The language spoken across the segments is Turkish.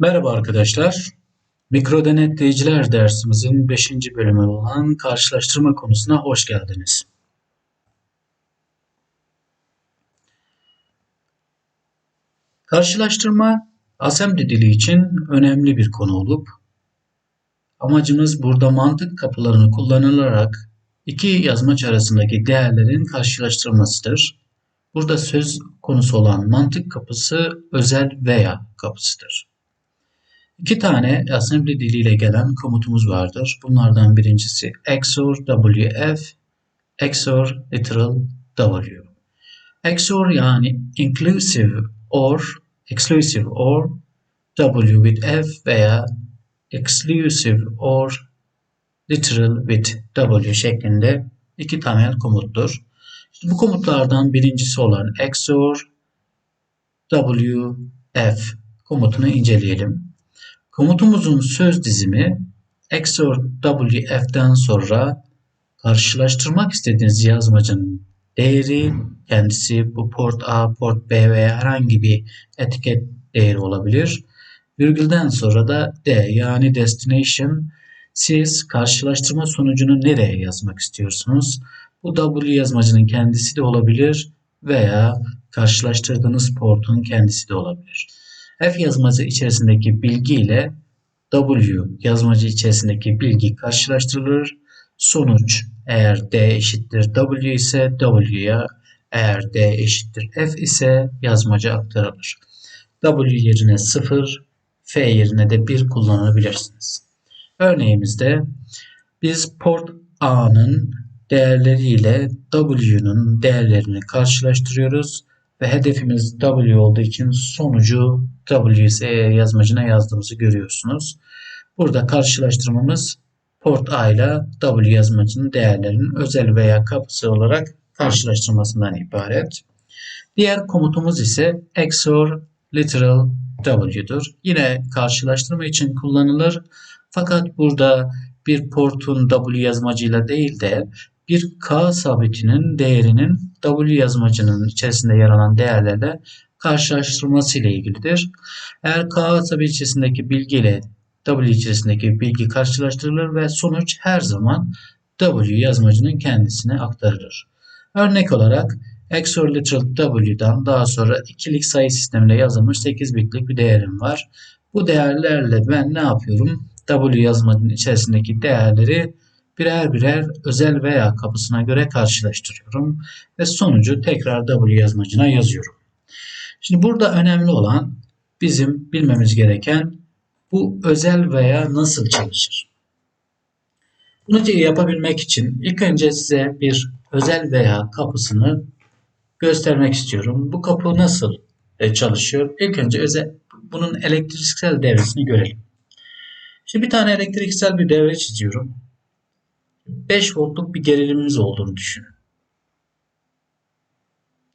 Merhaba arkadaşlar. Mikro denetleyiciler dersimizin 5. bölümü olan karşılaştırma konusuna hoş geldiniz. Karşılaştırma assembly dili için önemli bir konu olup amacımız burada mantık kapılarını kullanılarak iki yazmaç arasındaki değerlerin karşılaştırılmasıdır. Burada söz konusu olan mantık kapısı özel veya kapısıdır. İki tane assembly diliyle gelen komutumuz vardır. Bunlardan birincisi XOR WF, XOR literal W. XOR yani inclusive or, exclusive or, W with F veya exclusive or literal with W şeklinde iki temel komuttur. İşte bu komutlardan birincisi olan XOR WF komutunu inceleyelim. Komutumuzun söz dizimi XOR WF'den sonra karşılaştırmak istediğiniz yazmacın değeri kendisi bu port A, port B veya herhangi bir etiket değeri olabilir. Virgülden sonra da D yani destination siz karşılaştırma sonucunu nereye yazmak istiyorsunuz? Bu W yazmacının kendisi de olabilir veya karşılaştırdığınız portun kendisi de olabilir. F yazmacı içerisindeki bilgi ile W yazmacı içerisindeki bilgi karşılaştırılır. Sonuç eğer D eşittir W ise W'ya eğer D eşittir F ise yazmaca aktarılır. W yerine 0, F yerine de 1 kullanabilirsiniz. Örneğimizde biz port A'nın değerleriyle W'nun değerlerini karşılaştırıyoruz ve hedefimiz W olduğu için sonucu WS yazmacına yazdığımızı görüyorsunuz. Burada karşılaştırmamız port A ile W yazmacının değerlerinin özel veya kapısı olarak karşılaştırmasından ibaret. Diğer komutumuz ise XOR literal W'dur. Yine karşılaştırma için kullanılır. Fakat burada bir portun W yazmacıyla değil de bir K sabitinin değerinin W yazmacının içerisinde yer alan değerlerle karşılaştırılması ile ilgilidir. Eğer K sabit içerisindeki bilgi ile W içerisindeki bilgi karşılaştırılır ve sonuç her zaman W yazmacının kendisine aktarılır. Örnek olarak XOR literal W'dan daha sonra ikilik sayı sisteminde yazılmış 8 bitlik bir değerim var. Bu değerlerle ben ne yapıyorum? W yazmacının içerisindeki değerleri birer birer özel veya kapısına göre karşılaştırıyorum ve sonucu tekrar W yazmacına yazıyorum. Şimdi burada önemli olan bizim bilmemiz gereken bu özel veya nasıl çalışır? Bunu yapabilmek için ilk önce size bir özel veya kapısını göstermek istiyorum. Bu kapı nasıl e, çalışıyor? İlk önce özel, bunun elektriksel devresini görelim. Şimdi bir tane elektriksel bir devre çiziyorum. 5 voltluk bir gerilimimiz olduğunu düşünün.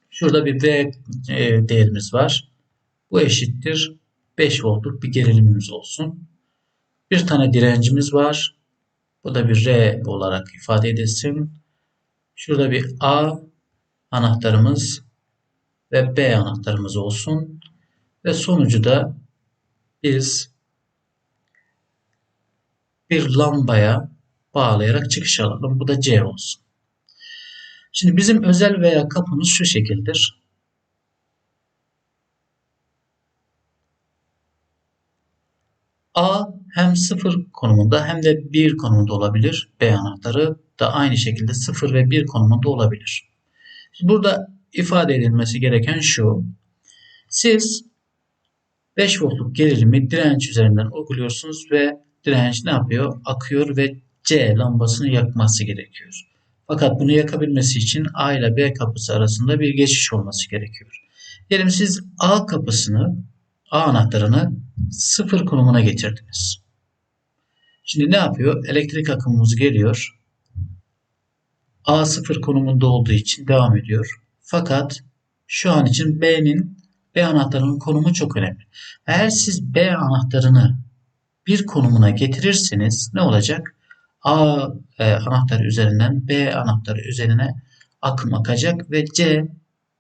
Şurada bir V e, değerimiz var. Bu eşittir 5 voltluk bir gerilimimiz olsun. Bir tane direncimiz var. Bu da bir R olarak ifade edilsin. Şurada bir A anahtarımız ve B anahtarımız olsun. Ve sonucu da biz bir lambaya bağlayarak çıkış alalım. Bu da C olsun. Şimdi bizim özel veya kapımız şu şekildir. A hem 0 konumunda hem de 1 konumunda olabilir. B anahtarı da aynı şekilde 0 ve 1 konumunda olabilir. Burada ifade edilmesi gereken şu. Siz 5 voltluk gerilimi direnç üzerinden uyguluyorsunuz ve direnç ne yapıyor? Akıyor ve C lambasını yakması gerekiyor. Fakat bunu yakabilmesi için A ile B kapısı arasında bir geçiş olması gerekiyor. Diyelim siz A kapısını, A anahtarını sıfır konumuna getirdiniz. Şimdi ne yapıyor? Elektrik akımımız geliyor. A sıfır konumunda olduğu için devam ediyor. Fakat şu an için B'nin B anahtarının konumu çok önemli. Eğer siz B anahtarını bir konumuna getirirseniz ne olacak? A e, anahtarı üzerinden B anahtarı üzerine akım akacak ve C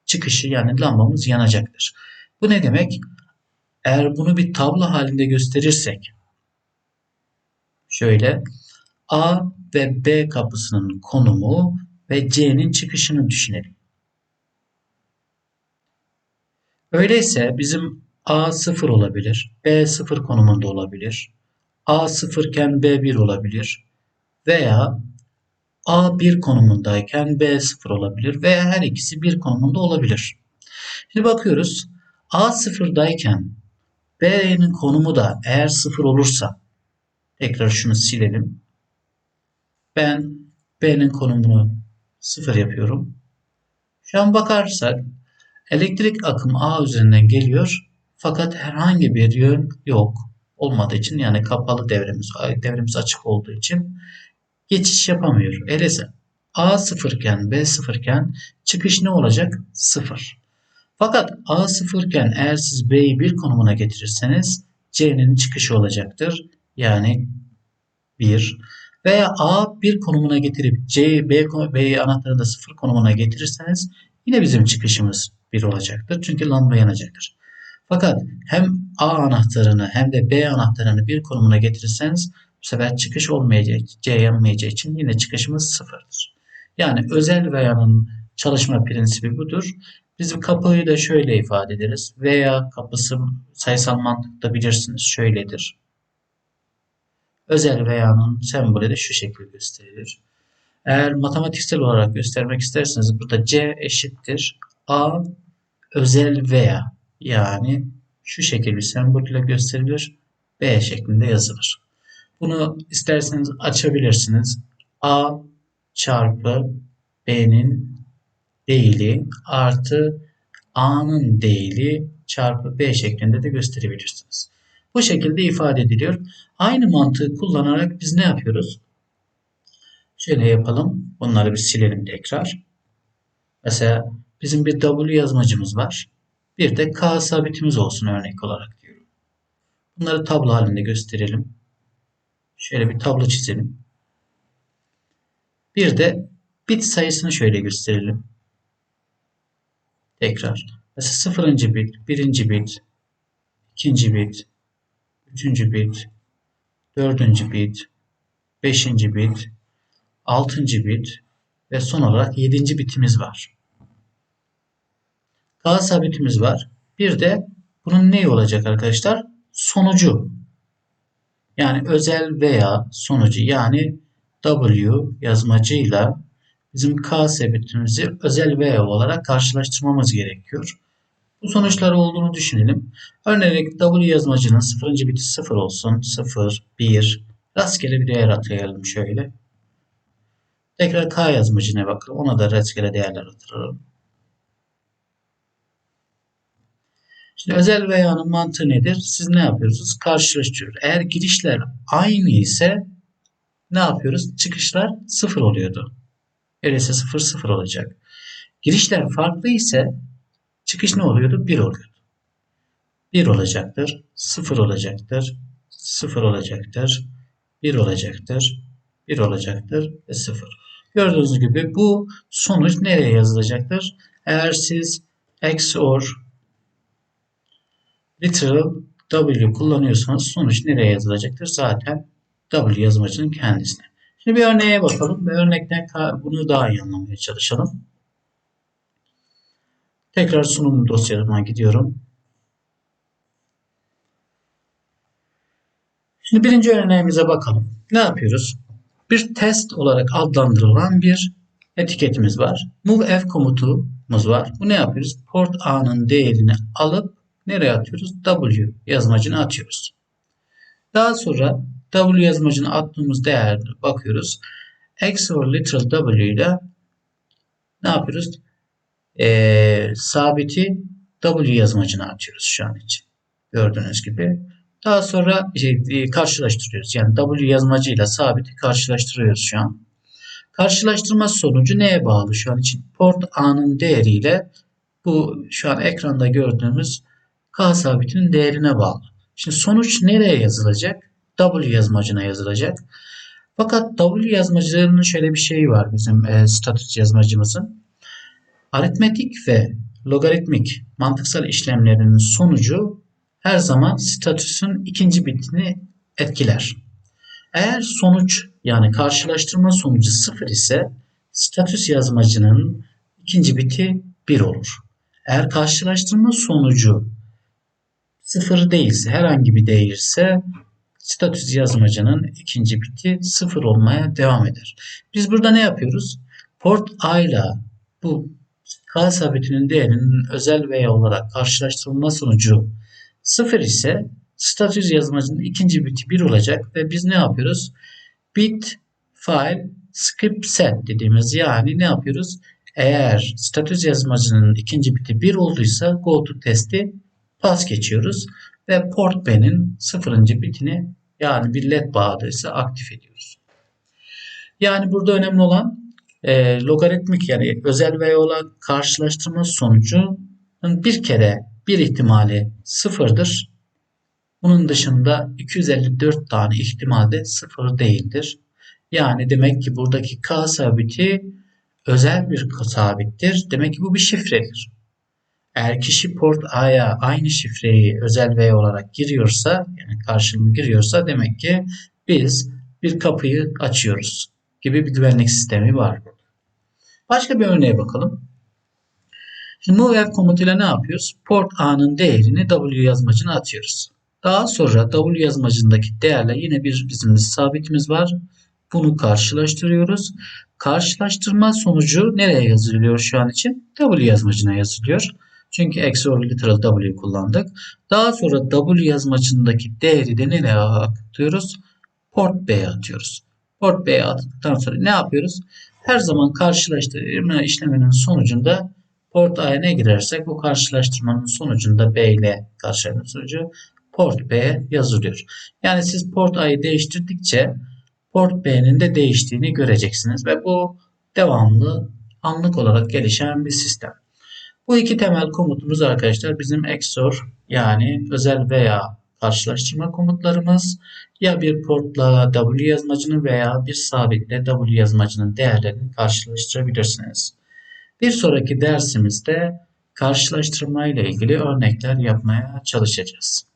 çıkışı yani lambamız yanacaktır. Bu ne demek? eğer bunu bir tablo halinde gösterirsek şöyle A ve B kapısının konumu ve C'nin çıkışını düşünelim. Öyleyse bizim A 0 olabilir, B 0 konumunda olabilir, A 0 iken B 1 olabilir veya A 1 konumundayken B 0 olabilir veya her ikisi 1 konumunda olabilir. Şimdi bakıyoruz A 0'dayken B'nin konumu da eğer 0 olursa tekrar şunu silelim. Ben B'nin konumunu 0 yapıyorum. Şu an bakarsak elektrik akım A üzerinden geliyor fakat herhangi bir yön yok olmadığı için yani kapalı devremiz devremiz açık olduğu için geçiş yapamıyor. Öyleyse A 0 iken B 0 iken çıkış ne olacak? 0. Fakat A 0 iken eğer siz B'yi 1 konumuna getirirseniz C'nin çıkışı olacaktır. Yani 1 veya A 1 konumuna getirip C, B, B'yi anahtarını da 0 konumuna getirirseniz yine bizim çıkışımız 1 olacaktır. Çünkü lamba yanacaktır. Fakat hem A anahtarını hem de B anahtarını bir konumuna getirirseniz bu sefer çıkış olmayacak, C yanmayacağı için yine çıkışımız sıfırdır. Yani özel veyanın çalışma prensibi budur. Biz kapıyı da şöyle ifade ederiz. Veya kapısı sayısal mantıkta bilirsiniz şöyledir. Özel veyanın sembolü de şu şekilde gösterilir. Eğer matematiksel olarak göstermek isterseniz burada C eşittir A özel veya yani şu şekilde bir sembol ile gösterilir. B şeklinde yazılır. Bunu isterseniz açabilirsiniz. A çarpı B'nin değili artı A'nın değili çarpı B şeklinde de gösterebilirsiniz. Bu şekilde ifade ediliyor. Aynı mantığı kullanarak biz ne yapıyoruz? Şöyle yapalım. Bunları bir silelim tekrar. Mesela bizim bir W yazmacımız var. Bir de K sabitimiz olsun örnek olarak diyorum. Bunları tablo halinde gösterelim. Şöyle bir tablo çizelim. Bir de bit sayısını şöyle gösterelim. Tekrar. Mesela sıfırıncı bit, birinci bit, ikinci bit, üçüncü bit, dördüncü bit, beşinci bit, altıncı bit ve son olarak yedinci bitimiz var. K sabitimiz var. Bir de bunun neyi olacak arkadaşlar? Sonucu. Yani özel veya sonucu yani W yazmacıyla bizim K sabitimizi özel veya olarak karşılaştırmamız gerekiyor. Bu sonuçlar olduğunu düşünelim. Örneğin W yazmacının 0. biti 0 olsun. 0, 1. Rastgele bir değer atayalım şöyle. Tekrar K yazmacına bakalım. Ona da rastgele değerler atayalım. Şimdi özel veyanın mantığı nedir? Siz ne yapıyorsunuz? Karşılaştırıyoruz. Eğer girişler aynı ise ne yapıyoruz? Çıkışlar sıfır oluyordu. Öyleyse sıfır sıfır olacak. Girişler farklı ise çıkış ne oluyordu? Bir oluyordu. Bir olacaktır. Sıfır olacaktır. Sıfır olacaktır. Bir olacaktır. Bir olacaktır ve sıfır. Gördüğünüz gibi bu sonuç nereye yazılacaktır? Eğer siz XOR literal W kullanıyorsanız sonuç nereye yazılacaktır? Zaten W yazmacının kendisine. Şimdi bir örneğe bakalım. Bir örnekten bunu daha iyi anlamaya çalışalım. Tekrar sunum dosyama gidiyorum. Şimdi birinci örneğimize bakalım. Ne yapıyoruz? Bir test olarak adlandırılan bir etiketimiz var. Move F komutumuz var. Bu ne yapıyoruz? Port A'nın değerini alıp nereye atıyoruz? W yazmacını atıyoruz. Daha sonra W yazmacını attığımız değerde bakıyoruz. XOR literal W ile ne yapıyoruz? Ee, sabiti W yazmacına atıyoruz şu an için. Gördüğünüz gibi. Daha sonra şey, karşılaştırıyoruz. Yani W yazmacıyla sabiti karşılaştırıyoruz şu an. Karşılaştırma sonucu neye bağlı şu an için? Port A'nın değeriyle bu şu an ekranda gördüğümüz K sabitinin değerine bağlı. Şimdi sonuç nereye yazılacak? W yazmacına yazılacak. Fakat W yazmacılarının şöyle bir şeyi var bizim e, statüs yazmacımızın. Aritmetik ve logaritmik mantıksal işlemlerinin sonucu her zaman statüsün ikinci bitini etkiler. Eğer sonuç yani karşılaştırma sonucu sıfır ise statüs yazmacının ikinci biti 1 olur. Eğer karşılaştırma sonucu sıfır değilse herhangi bir değilse statüs yazmacının ikinci biti sıfır olmaya devam eder. Biz burada ne yapıyoruz? Port A ile bu K sabitinin değerinin özel veya olarak karşılaştırılma sonucu sıfır ise statüs yazmacının ikinci biti 1 olacak ve biz ne yapıyoruz? Bit file script set dediğimiz yani ne yapıyoruz? Eğer statüs yazmacının ikinci biti 1 olduysa go to testi pas geçiyoruz ve port B'nin sıfırıncı bitini yani bir led bağlıysa aktif ediyoruz. Yani burada önemli olan e, logaritmik yani özel veya olan karşılaştırma sonucunun bir kere bir ihtimali sıfırdır. Bunun dışında 254 tane ihtimalde sıfır değildir. Yani demek ki buradaki k sabiti özel bir sabittir. Demek ki bu bir şifredir. Eğer kişi port A'ya aynı şifreyi özel V olarak giriyorsa yani karşılığını giriyorsa demek ki biz bir kapıyı açıyoruz gibi bir güvenlik sistemi var. Başka bir örneğe bakalım. Şimdi move komutuyla ne yapıyoruz? Port A'nın değerini W yazmacına atıyoruz. Daha sonra W yazmacındaki değerle yine bir bizim sabitimiz var. Bunu karşılaştırıyoruz. Karşılaştırma sonucu nereye yazılıyor şu an için? W yazmacına yazılıyor. Çünkü XOR literal W kullandık. Daha sonra W yazmacındaki değeri de nereye atıyoruz? Port B'ye atıyoruz. Port B'ye attıktan sonra ne yapıyoruz? Her zaman karşılaştırma işleminin sonucunda port A'ya ne girersek bu karşılaştırmanın sonucunda B ile karşılaştırma sonucu port B yazılıyor. Yani siz port A'yı değiştirdikçe port B'nin de değiştiğini göreceksiniz ve bu devamlı anlık olarak gelişen bir sistem. Bu iki temel komutumuz arkadaşlar bizim XOR yani özel veya karşılaştırma komutlarımız ya bir portla W yazmacının veya bir sabitle W yazmacının değerlerini karşılaştırabilirsiniz. Bir sonraki dersimizde karşılaştırma ile ilgili örnekler yapmaya çalışacağız.